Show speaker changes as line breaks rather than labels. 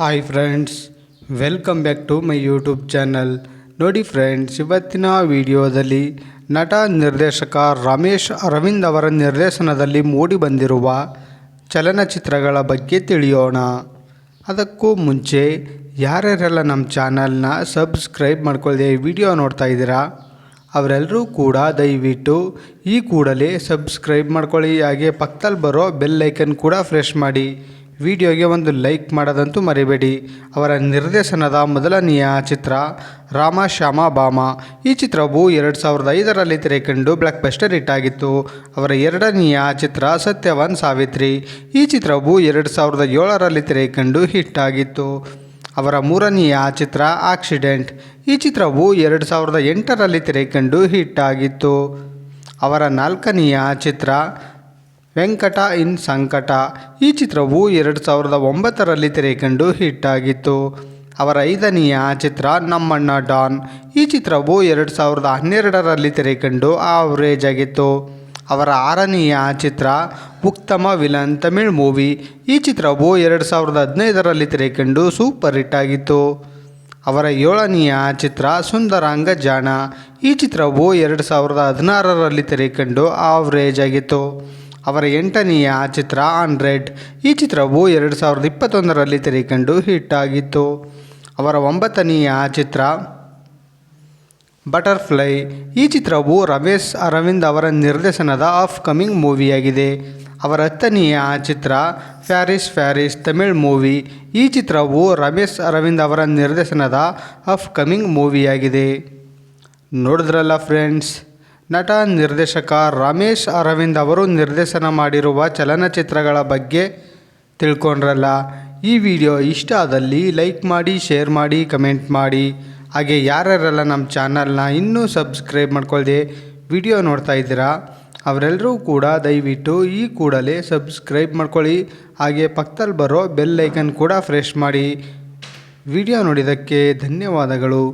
Hi friends welcome back to my YouTube channel ನೋಡಿ friends ಇವತ್ತಿನ ವಿಡಿಯೋದಲ್ಲಿ ನಟ ನಿರ್ದೇಶಕ ರಮೇಶ್ ಅರವಿಂದ್ ಅವರ ನಿರ್ದೇಶನದಲ್ಲಿ ಮೂಡಿಬಂದಿರುವ ಚಲನಚಿತ್ರಗಳ ಬಗ್ಗೆ ತಿಳಿಯೋಣ. ಅದಕ್ಕೂ ಮುಂಚೆ ಯಾರ್ಯಾರೆಲ್ಲ ನಮ್ಮ ಚಾನಲ್ನ ಸಬ್ಸ್ಕ್ರೈಬ್ ಮಾಡ್ಕೊಳ್ಳದೆ ವಿಡಿಯೋ ನೋಡ್ತಾ ಇದ್ದೀರಾ, ಅವರೆಲ್ಲರೂ ಕೂಡ ದಯವಿಟ್ಟು ಈ ಕೂಡಲೇ ಸಬ್ಸ್ಕ್ರೈಬ್ ಮಾಡ್ಕೊಳ್ಳಿ. ಹಾಗೆ ಪಕ್ಕದಲ್ಲಿ ಬರೋ ಬೆಲ್ ಐಕನ್ ಕೂಡ ಫ್ರೆಶ್ ಮಾಡಿ. ವಿಡಿಯೋಗೆ ಒಂದು ಲೈಕ್ ಮಾಡೋದಂತೂ ಮರಿಬೇಡಿ. ಅವರ ನಿರ್ದೇಶನದ ಮೊದಲನೆಯ ಚಿತ್ರ ರಾಮ ಶ್ಯಾಮ ಬಾಮ. ಈ ಚಿತ್ರವು ಎರಡು ಸಾವಿರದ ಐದರಲ್ಲಿ ತೆರೆಕಂಡು ಬ್ಲಾಕ್ ಬಸ್ಟರ್ ಹಿಟ್ ಆಗಿತ್ತು. ಅವರ ಎರಡನೆಯ ಚಿತ್ರ ಸತ್ಯವಾನ್ ಸಾವಿತ್ರಿ. ಈ ಚಿತ್ರವು ಎರಡು ಸಾವಿರದ ಏಳರಲ್ಲಿ ತೆರೆಕಂಡು ಹಿಟ್ ಆಗಿತ್ತು. ಅವರ ಮೂರನೆಯ ಚಿತ್ರ ಆಕ್ಸಿಡೆಂಟ್ ಈ ಚಿತ್ರವು ಎರಡು ಸಾವಿರದ ಎಂಟರಲ್ಲಿ ತೆರೆಕಂಡು ಹಿಟ್ ಆಗಿತ್ತು. ಅವರ ನಾಲ್ಕನೆಯ ಚಿತ್ರ ವೆಂಕಟ ಇನ್ ಸಂಕಟ. ಈ ಚಿತ್ರವು ಎರಡು ಸಾವಿರದ ಒಂಬತ್ತರಲ್ಲಿ ತೆರೆಕಂಡು ಹಿಟ್ ಆಗಿತ್ತು. ಅವರ ಐದನೆಯ ಚಿತ್ರ ನಮ್ಮಣ್ಣ ಡಾನ್. ಈ ಚಿತ್ರವು ಎರಡು ಸಾವಿರದ ಹನ್ನೆರಡರಲ್ಲಿ ತೆರೆಕಂಡು ಆವರೇಜ್ ಆಗಿತ್ತು. ಅವರ ಆರನೆಯ ಚಿತ್ರ ಉತ್ತಮ ವಿಲನ್ ತಮಿಳ್ ಮೂವಿ. ಈ ಚಿತ್ರವು ಎರಡು ಸಾವಿರದ ಹದಿನೈದರಲ್ಲಿ ತೆರೆಕಂಡು ಸೂಪರ್ ಹಿಟ್ ಆಗಿತ್ತು. ಅವರ ಏಳನೆಯ ಚಿತ್ರ ಸುಂದರಾಂಗ ಜಾಣ. ಈ ಚಿತ್ರವು ಎರಡು ಸಾವಿರದ ಹದಿನಾರರಲ್ಲಿ ತೆರೆಕಂಡು ಆವರೇಜ್ ಆಗಿತ್ತು. ಅವರ ಎಂಟನೆಯ ಚಿತ್ರ ಹಂಡ್ರೆಡ್. ಈ ಚಿತ್ರವು ಎರಡು ಸಾವಿರದ ಇಪ್ಪತ್ತೊಂದರಲ್ಲಿ ತೆರೆಕಂಡು ಹಿಟ್ ಆಗಿತ್ತು. ಅವರ ಒಂಬತ್ತನೆಯ ಚಿತ್ರ ಬಟರ್ಫ್ಲೈ. ಈ ಚಿತ್ರವು ರಮೇಶ್ ಅರವಿಂದ್ ಅವರ ನಿರ್ದೇಶನದ ಆಫ್ ಕಮಿಂಗ್ ಮೂವಿಯಾಗಿದೆ. ಅವರ ಹತ್ತನೆಯ ಚಿತ್ರ ಫ್ಯಾರಿಸ್ ಫ್ಯಾರಿಸ್ ತಮಿಳ್ ಮೂವಿ. ಈ ಚಿತ್ರವು ರಮೇಶ್ ಅರವಿಂದ್ ಅವರ ನಿರ್ದೇಶನದ ಆಫ್ ಕಮಿಂಗ್ ಮೂವಿಯಾಗಿದೆ. ನೋಡಿದ್ರಲ್ಲ ಫ್ರೆಂಡ್ಸ್? ನಟ ನಿರ್ದೇಶಕ ರಮೇಶ್ ಅರವಿಂದ್ ಅವರು ನಿರ್ದೇಶನ ಮಾಡಿರುವ ಚಲನಚಿತ್ರಗಳ ಬಗ್ಗೆ ತಿಳ್ಕೊಂಡ್ರಲ್ಲ. ಈ ವಿಡಿಯೋ ಇಷ್ಟ ಆದಲ್ಲಿ ಲೈಕ್ ಮಾಡಿ, ಶೇರ್ ಮಾಡಿ, ಕಮೆಂಟ್ ಮಾಡಿ. ಹಾಗೆ ಯಾರ್ಯಾರೆಲ್ಲ ನಮ್ಮ ಚಾನಲ್ನ ಇನ್ನೂ ಸಬ್ಸ್ಕ್ರೈಬ್ ಮಾಡ್ಕೊಳ್ದೆ ವಿಡಿಯೋ ನೋಡ್ತಾ ಇದ್ದೀರಾ, ಅವರೆಲ್ಲರೂ ಕೂಡ ದಯವಿಟ್ಟು ಈ ಕೂಡಲೇ ಸಬ್ಸ್ಕ್ರೈಬ್ ಮಾಡ್ಕೊಳ್ಳಿ. ಹಾಗೆ ಪಕ್ಕದಲ್ಲಿ ಬರೋ ಬೆಲ್ ಐಕನ್ ಕೂಡ ಫ್ರೆಶ್ ಮಾಡಿ. ವಿಡಿಯೋ ನೋಡಿದ್ದಕ್ಕೆ ಧನ್ಯವಾದಗಳು.